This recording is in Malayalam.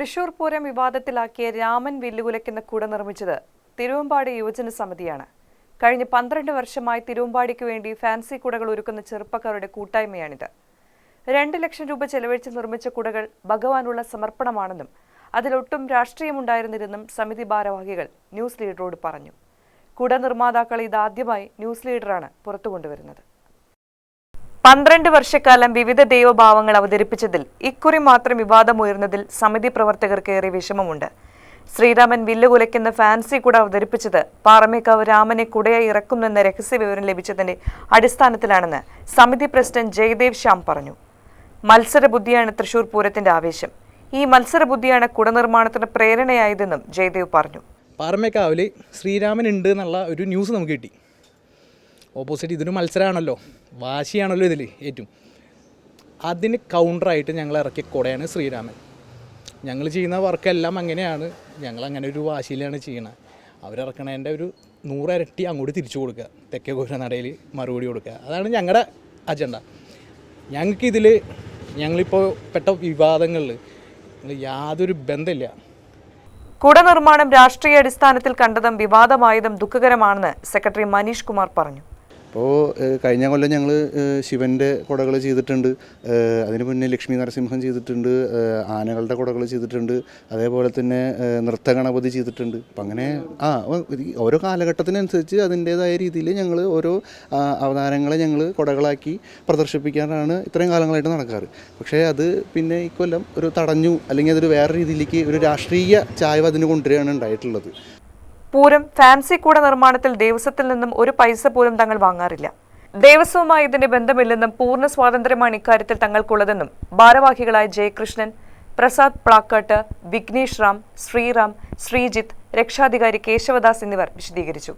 തൃശൂർ പൂരം വിവാദത്തിലാക്കിയ രാമൻ വില്ലുകുലയ്ക്കുന്ന കുട നിർമ്മിച്ചത് തിരുവമ്പാടി യുവജന സമിതിയാണ്. കഴിഞ്ഞ പന്ത്രണ്ട് വർഷമായി തിരുവമ്പാടിക്ക് വേണ്ടി ഫാൻസി കുടകൾ ഒരുക്കുന്ന ചെറുപ്പക്കാരുടെ കൂട്ടായ്മയാണിത്. രണ്ട് ലക്ഷം രൂപ ചെലവഴിച്ച് നിർമ്മിച്ച കുടകൾ ഭഗവാനുള്ള സമർപ്പണമാണെന്നും അതിലൊട്ടും രാഷ്ട്രീയമുണ്ടായിരുന്നില്ലെന്നും സമിതി ഭാരവാഹികൾ ന്യൂസ് ലീഡറോട് പറഞ്ഞു. കുട നിർമ്മാതാക്കൾ ഇതാദ്യമായി ന്യൂസ് ലീഡറാണ് പുറത്തുകൊണ്ടുവരുന്നത്. പന്ത്രണ്ട് വർഷക്കാലം വിവിധ ദൈവഭാവങ്ങൾ അവതരിപ്പിച്ചതിൽ ഇക്കുറി മാത്രം വിവാദമുയർന്നതിൽ സമിതി പ്രവർത്തകർക്ക് ഏറെ വിഷമമുണ്ട്. ശ്രീരാമൻ വില്ല് കുലയ്ക്കുന്ന ഫാൻസി കൂടെ അവതരിപ്പിച്ചത് പാറമേക്കാവ് രാമനെ കുടയായി ഇറക്കുന്നെന്ന രഹസ്യ വിവരം ലഭിച്ചതിന്റെ അടിസ്ഥാനത്തിലാണെന്ന് സമിതി പ്രസിഡന്റ് ജയദേവ് ശ്യാം പറഞ്ഞു. മത്സരബുദ്ധിയാണ് തൃശൂർ പൂരത്തിന്റെ ആവേശം. ഈ മത്സരബുദ്ധിയാണ് കുട നിർമ്മാണത്തിന് പ്രേരണയായതെന്നും ജയദേവ് പറഞ്ഞു. പാറമേക്കാവിൽ ശ്രീരാമൻ ഉണ്ട് എന്നുള്ള ഒരു ന്യൂസ് നമുക്ക് കിട്ടി. ഓപ്പോസിറ്റ് ഇതൊരു മത്സരമാണല്ലോ വാശിയാണല്ലോ ഇതിൽ ഏറ്റവും. അതിന് കൗണ്ടറായിട്ട് ഞങ്ങൾ ഇറക്കിയ കൊടയാണ് ശ്രീരാമൻ. ഞങ്ങൾ ചെയ്യുന്ന വർക്കെല്ലാം അങ്ങനെയാണ്. ഞങ്ങൾ അങ്ങനെ ഒരു വാശിയിലാണ് ചെയ്യണത് അവരിറക്കണതിന്റെ ഒരു നൂറരട്ടി അങ്ങോട്ട് തിരിച്ചു കൊടുക്കുക. തെക്കേ നടയിൽ മറുപടി കൊടുക്കുക. അതാണ് ഞങ്ങളുടെ അജണ്ട ഞങ്ങൾക്കിതിൽ ഞങ്ങളിപ്പോൾ പെട്ട വിവാദങ്ങളിൽ യാതൊരു ബന്ധമില്ല. കുട നിർമ്മാണം രാഷ്ട്രീയ അടിസ്ഥാനത്തിൽ കണ്ടതും വിവാദമായതും ദുഃഖകരമാണെന്ന് സെക്രട്ടറി മനീഷ് കുമാർ പറഞ്ഞു. അപ്പോൾ കഴിഞ്ഞ കൊല്ലം ഞങ്ങൾ ശിവന്റെ കുടകൾ ചെയ്തിട്ടുണ്ട്. അതിന് മുന്നേ ലക്ഷ്മി നരസിംഹം ചെയ്തിട്ടുണ്ട്. ആനകളുടെ കുടകൾ ചെയ്തിട്ടുണ്ട്. അതേപോലെ തന്നെ നൃത്ത നൃത്തഗണപതി ചെയ്തിട്ടുണ്ട്. അപ്പം അങ്ങനെ ആ ഓരോ കാലഘട്ടത്തിനനുസരിച്ച് അതിന്റേതായ രീതിയിൽ ഞങ്ങൾ ഓരോ അവതാരങ്ങളെ ഞങ്ങൾ കുടകളാക്കി പ്രദർശിപ്പിക്കാനാണ് ഇത്രയും കാലങ്ങളായിട്ട് നടക്കാറ്. പക്ഷേ അത് പിന്നെ ഈ കൊല്ലം ഒരു തടഞ്ഞു അല്ലെങ്കിൽ അതൊരു വേറെ രീതിയിലേക്ക് ഒരു രാഷ്ട്രീയ ചായവ് അതിന് കൊണ്ടുവരികയാണ് ഉണ്ടായിട്ടുള്ളത്. പൂരം ഫാൻസി കൂട നിർമ്മാണത്തിൽ ദേവസ്വത്തിൽ നിന്നും ഒരു പൈസ പോലും തങ്ങൾ വാങ്ങാറില്ല. ദേവസ്വവുമായി ഇതിന്റെ ബന്ധമില്ലെന്നും പൂർണ സ്വാതന്ത്ര്യമാണ് ഇക്കാര്യത്തിൽ തങ്ങൾക്കുള്ളതെന്നും ഭാരവാഹികളായ ജയകൃഷ്ണൻ പ്രസാദ് പ്ലാക്കാട്ട് വിഘ്നേഷ് റാം ശ്രീറാം ശ്രീജിത്ത് രക്ഷാധികാരി കേശവദാസ് എന്നിവർ വിശദീകരിച്ചു.